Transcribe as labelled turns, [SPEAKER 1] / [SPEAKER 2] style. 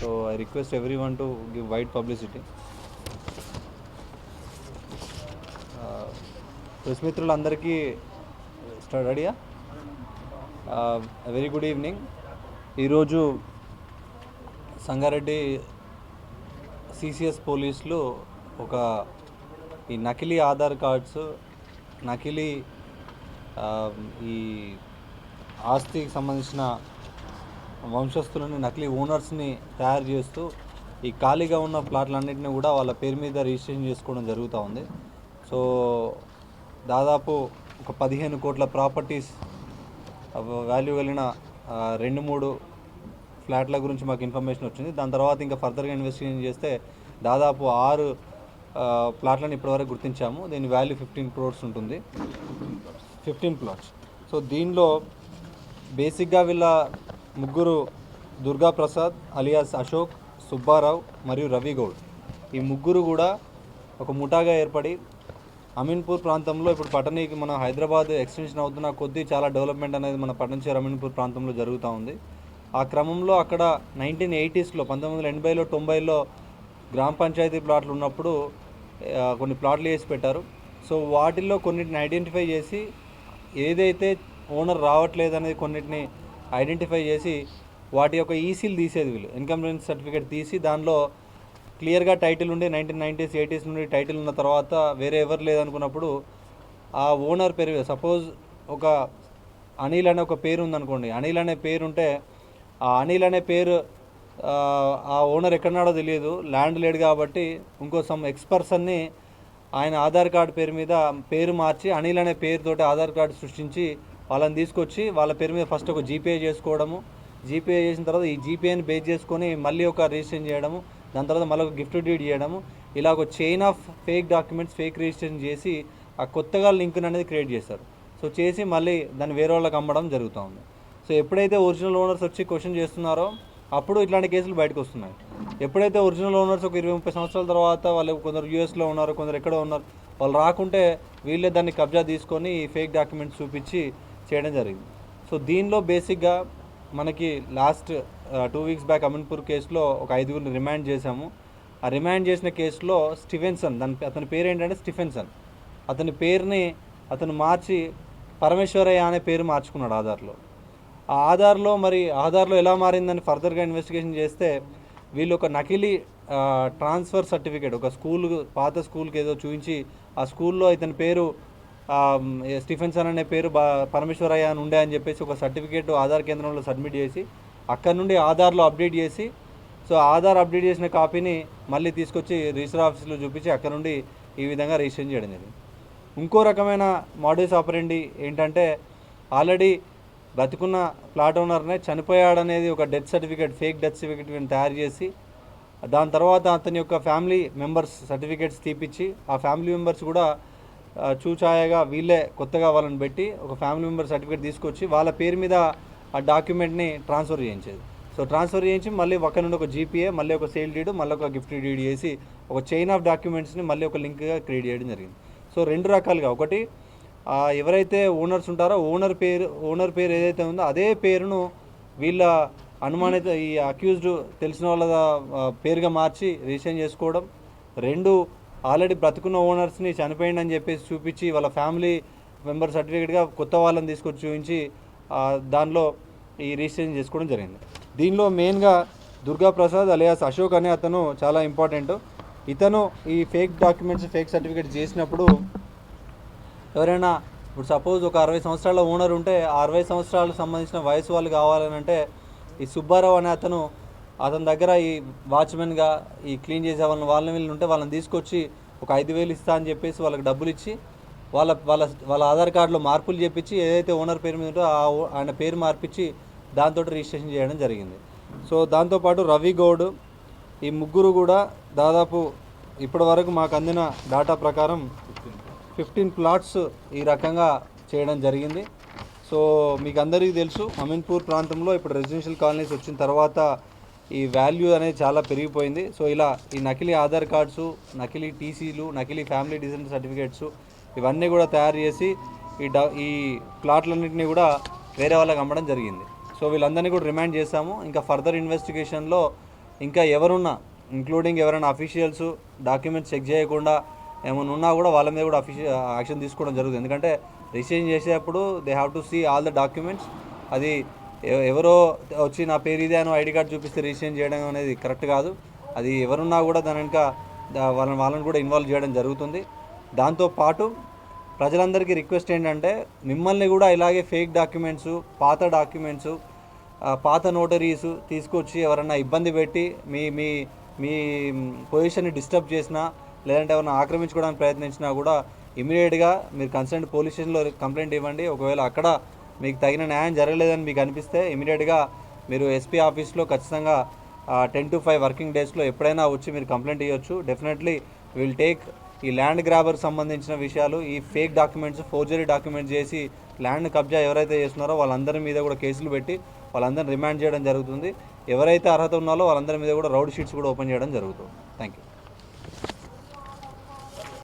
[SPEAKER 1] So I request everyone to give wide publicity. Press మిత్రులందరికీ రెడీయా? Very good evening. ఈరోజు Sangareddy CCS పోలీసులు ఒక ఈ నకిలీ ఆధార్ కార్డ్స్ నకిలీ ఈ ఆస్తికి సంబంధించిన వంశస్థులని నకిలీ ఓనర్స్ని తయారు చేస్తూ ఈ ఖాళీగా ఉన్న ప్లాట్లన్నింటినీ కూడా వాళ్ళ పేరు మీద రిజిస్ట్రేషన్ చేసుకోవడం జరుగుతూ ఉంది. సో దాదాపు ఒక పదిహేను కోట్ల ప్రాపర్టీస్ వాల్యూ వెళ్ళిన రెండు మూడు ఫ్లాట్ల గురించి మాకు ఇన్ఫర్మేషన్ వచ్చింది. దాని తర్వాత ఇంకా ఫర్దర్గా ఇన్వెస్టిగేషన్ చేస్తే దాదాపు ఆరు ప్లాట్లను ఇప్పటివరకు గుర్తించాము. దీని వాల్యూ ఫిఫ్టీన్ క్రోర్స్ ఉంటుంది. Fifteen plots. సో దీనిలో బేసిక్గా వీళ్ళ ముగ్గురు దుర్గా ప్రసాద్ అలియాస్ అశోక్ సుబ్బారావు మరియు రవి గౌడ్. ఈ ముగ్గురు కూడా ఒక ముఠాగా ఏర్పడి అమీన్పూర్ ప్రాంతంలో ఇప్పుడు పట్టణీకి మన హైదరాబాద్ ఎక్స్టెన్షన్ అవుతున్న కొద్దీ చాలా డెవలప్మెంట్ అనేది మన పట్టణచేరు అమీన్పూర్ ప్రాంతంలో జరుగుతూ ఉంది. ఆ క్రమంలో అక్కడ నైన్టీన్ ఎయిటీస్లో పంతొమ్మిది వందల ఎనభైలో తొంభైలో గ్రామ పంచాయతీ ప్లాట్లు ఉన్నప్పుడు కొన్ని ప్లాట్లు వేసి పెట్టారు. సో వాటిల్లో కొన్నిటిని ఐడెంటిఫై చేసి ఏదైతే ఓనర్ రావట్లేదు అనేది కొన్నిటిని ఐడెంటిఫై చేసి వాటి యొక్క ఈసీలు తీసేది వీళ్ళు. ఇన్కమ్ రెన్స్ సర్టిఫికేట్ తీసి దానిలో క్లియర్గా టైటిల్ ఉండి నైన్టీన్ నైంటీస్ ఎయిటీస్ నుండి టైటిల్ ఉన్న తర్వాత వేరే ఎవరు లేదనుకున్నప్పుడు ఆ ఓనర్ పేరు సపోజ్ ఒక అనిల్ అనే ఒక పేరు ఉందనుకోండి అనిల్ అనే పేరు ఉంటే ఆ అనిల్ అనే పేరు ఆ, ఓనర్ ఎక్కడన్నాడో తెలియదు ల్యాండ్ లేడు కాబట్టి ఇంకో సమ్ ఎక్స్పర్సన్ని ఆయన ఆధార్ కార్డు పేరు మీద పేరు మార్చి అనిల్ అనే పేరుతోటి ఆధార్ కార్డు సృష్టించి వాళ్ళని తీసుకొచ్చి వాళ్ళ పేరు మీద ఫస్ట్ ఒక జీపే చేసుకోవడము. జీపే చేసిన తర్వాత ఈ జీపేని బేస్ చేసుకొని మళ్ళీ ఒక రిజిస్ట్రేషన్ చేయడము. దాని తర్వాత మళ్ళీ ఒక గిఫ్ట్ డీడ్ చేయడము. ఇలా ఒక chain of fake documents fake registration చేసి ఆ కొత్తగా లింక్ని అనేది క్రియేట్ చేస్తారు సో చేసి మళ్ళీ దాన్ని వేరే వాళ్ళకి అమ్మడం జరుగుతూ ఉంది. సో ఎప్పుడైతే ఒరిజినల్ ఓనర్స్ వచ్చి క్వశ్చన్ చేస్తున్నారో అప్పుడు ఇట్లాంటి కేసులు బయటకు వస్తున్నాయి. ఎప్పుడైతే ఒరిజినల్ ఓనర్స్ ఒక ఇరవై ముప్పై సంవత్సరాల తర్వాత వాళ్ళు కొందరు యూఎస్లో ఉన్నారు కొందరు ఎక్కడో ఉన్నారు వాళ్ళు రాకుంటే వీళ్ళే దాన్ని కబ్జా తీసుకొని ఈ ఫేక్ డాక్యుమెంట్స్ చూపించి చేయడం జరిగింది. సో దీనిలో బేసిక్గా మనకి last two weeks back Amanpur కేసులో ఒక ఐదుగురిని రిమాండ్ చేశాము. ఆ రిమాండ్ చేసిన కేసులో స్టిఫెన్సన్ దాని అతని పేరు ఏంటంటే స్టిఫెన్సన్. అతని పేరుని అతను మార్చి పరమేశ్వరయ్య అనే పేరు మార్చుకున్నాడు ఆధార్లో. ఆ ఆధార్లో మరి ఆధార్లో ఎలా మారిందని ఫర్దర్గా ఇన్వెస్టిగేషన్ చేస్తే వీళ్ళు ఒక నకిలీ ట్రాన్స్ఫర్ సర్టిఫికేట్ ఒక స్కూల్ పాత స్కూల్కి ఏదో చూపించి ఆ స్కూల్లో ఇతని పేరు స్టీఫెన్సన్ అనే పేరు బా పరమేశ్వరయ్య అని ఉండే అని చెప్పేసి ఒక సర్టిఫికేట్ ఆధార్ కేంద్రంలో సబ్మిట్ చేసి అక్కడ నుండి ఆధార్లో అప్డేట్ చేసి సో ఆధార్ అప్డేట్ చేసిన కాపీని మళ్ళీ తీసుకొచ్చి రిజిస్టర్ ఆఫీస్లో చూపించి అక్కడ నుండి ఈ విధంగా రిజిస్ట్రేషన్ చేయడం జరిగింది. ఇంకో రకమైన మోడల్స్ ఆపరండి ఏంటంటే ఆల్రెడీ బతికున్న ప్లాట్ ఓనర్నే చనిపోయాడనేది ఒక death certificate fake death certificate తయారు చేసి దాని తర్వాత అతని యొక్క ఫ్యామిలీ మెంబర్స్ సర్టిఫికేట్స్ తీపిచ్చి ఆ ఫ్యామిలీ మెంబర్స్ కూడా చూచాయగా వీళ్ళే కొత్తగా వాళ్ళని పెట్టి ఒక ఫ్యామిలీ మెంబర్ సర్టిఫికేట్ తీసుకొచ్చి వాళ్ళ పేరు మీద ఆ డాక్యుమెంట్ని ట్రాన్స్ఫర్ చేయించేది. సో ట్రాన్స్ఫర్ చేయించి మళ్ళీ ఒక నుండి ఒక జీపీఏ మళ్ళీ ఒక సేల్ డీడ్ మళ్ళీ ఒక గిఫ్ట్ డీడ్ చేసి ఒక చైన్ ఆఫ్ డాక్యుమెంట్స్ని మళ్ళీ ఒక లింక్గా క్రియేట్ చేయడం జరిగింది. సో రెండు రకాలుగా ఒకటి ఎవరైతే ఓనర్స్ ఉంటారో ఓనర్ పేరు ఓనర్ పేరు ఏదైతే ఉందో అదే పేరును వీళ్ళ అనుమానిత ఈ అక్యూజ్డ్ తెలిసిన వాళ్ళ పేరుగా మార్చి రిజిస్ట్రేషన్ చేసుకోవడం. రెండు ఆల్రెడీ బ్రతుకున్న ఓనర్స్ని చనిపోయిందని చెప్పేసి చూపించి వాళ్ళ ఫ్యామిలీ మెంబర్ సర్టిఫికేట్గా కొత్త వాళ్ళని తీసుకొచ్చి చూపించి దానిలో ఈ రిజిస్ట్రేషన్ చేసుకోవడం జరిగింది. దీనిలో మెయిన్గా దుర్గా ప్రసాద్ అలియాస్ అశోక్ అనే అతను చాలా ఇంపార్టెంట్. ఇతను ఈ ఫేక్ డాక్యుమెంట్స్ ఫేక్ సర్టిఫికేట్ చేసినప్పుడు ఎవరైనా ఇప్పుడు సపోజ్ ఒక అరవై సంవత్సరాల ఓనర్ ఉంటే ఆ అరవై సంవత్సరాలకు సంబంధించిన వయసు వాళ్ళు కావాలని అంటే ఈ సుబ్బారావు అనే అతను అతని దగ్గర ఈ వాచ్మెన్గా ఈ క్లీన్ చేసే వాళ్ళని వాళ్ళని వీళ్ళని ఉంటే వాళ్ళని తీసుకొచ్చి ఒక ఐదు వేలు ఇస్తా అని చెప్పేసి వాళ్ళకి డబ్బులు ఇచ్చి వాళ్ళ వాళ్ళ వాళ్ళ ఆధార్ కార్డులో మార్పులు చేపించి ఏదైతే ఓనర్ పేరు మీద ఉంటో ఆ ఓ- ఆయన పేరు మార్పించి దాంతో రిజిస్ట్రేషన్ చేయడం జరిగింది. సో దాంతోపాటు రవి గౌడ్ ఈ ముగ్గురు కూడా దాదాపు ఇప్పటి వరకు మాకు అందిన డేటా ప్రకారం ఫిఫ్టీన్ ప్లాట్స్ ఈ రకంగా చేయడం జరిగింది. సో మీకు అందరికీ తెలుసు అమీన్పూర్ ప్రాంతంలో ఇప్పుడు రెసిడెన్షియల్ కాలనీస్ వచ్చిన తర్వాత ఈ వాల్యూ అనేది చాలా పెరిగిపోయింది. సో ఇలా ఈ నకిలీ ఆధార్ కార్డ్స్ నకిలీ టీసీలు నకిలీ ఫ్యామిలీ డిజైన్ సర్టిఫికేట్స్ ఇవన్నీ కూడా తయారు చేసి ఈ డ ఈ ప్లాట్లన్నింటినీ కూడా వేరే వాళ్ళకి అమ్మడం జరిగింది. సో వీళ్ళందరినీ కూడా రిమాండ్ చేశాము. ఇంకా ఫర్దర్ ఇన్వెస్టిగేషన్లో ఇంకా ఎవరున్నా ఇంక్లూడింగ్ ఎవరైనా అఫీషియల్స్ డాక్యుమెంట్స్ చెక్ చేయకుండా ఏమైనా ఉన్నా కూడా వాళ్ళ మీద కూడా అఫీషియల్ యాక్షన్ తీసుకోవడం జరుగుతుంది. ఎందుకంటే రిజిస్ట్రేషన్ చేసేటప్పుడు they have to see all the documents అది ఎవరో వచ్చి నా పేరు ఇదే అని ఐడి కార్డ్ చూపిస్తే రిజిస్ట్రేషన్ చేయడం అనేది కరెక్ట్ కాదు. అది ఎవరున్నా కూడా దాని వెనుక వాళ్ళని వాళ్ళని కూడా ఇన్వాల్వ్ చేయడం జరుగుతుంది. దాంతోపాటు ప్రజలందరికీ రిక్వెస్ట్ ఏంటంటే మిమ్మల్ని కూడా ఇలాగే ఫేక్ డాక్యుమెంట్స్ పాత డాక్యుమెంట్స్ పాత నోటరీస్ తీసుకొచ్చి ఎవరన్నా ఇబ్బంది పెట్టి మీ మీ మీ పొజిషన్ని డిస్టర్బ్ చేసినా లేదంటే ఎవరైనా ఆక్రమించుకోవడానికి ప్రయత్నించినా కూడా ఇమీడియట్గా మీరు కన్సర్న్ పోలీస్ స్టేషన్లో కంప్లైంట్ ఇవ్వండి. ఒకవేళ అక్కడ మీకు తగిన న్యాయం జరగలేదని మీకు అనిపిస్తే ఇమీడియట్గా మీరు ఎస్పీ ఆఫీస్లో ఖచ్చితంగా టెన్ టు ఫైవ్ వర్కింగ్ డేస్లో ఎప్పుడైనా వచ్చి మీరు కంప్లైంట్ ఇవ్వచ్చు డెఫినెట్లీ విల్ టేక్ ఈ ల్యాండ్ గ్రాబర్ సంబంధించిన విషయాలు ఈ ఫేక్ డాక్యుమెంట్స్ ఫోర్జరీ డాక్యుమెంట్స్ చేసి ల్యాండ్ కబ్జా ఎవరైతే చేస్తున్నారో వాళ్ళందరి మీద కూడా కేసులు పెట్టి వాళ్ళందరిని రిమాండ్ చేయడం జరుగుతుంది. ఎవరైతే అర్హత ఉన్నారో వాళ్ళందరి మీద కూడా రౌడ్ షీట్స్ కూడా ఓపెన్ చేయడం జరుగుతుంది. Thank you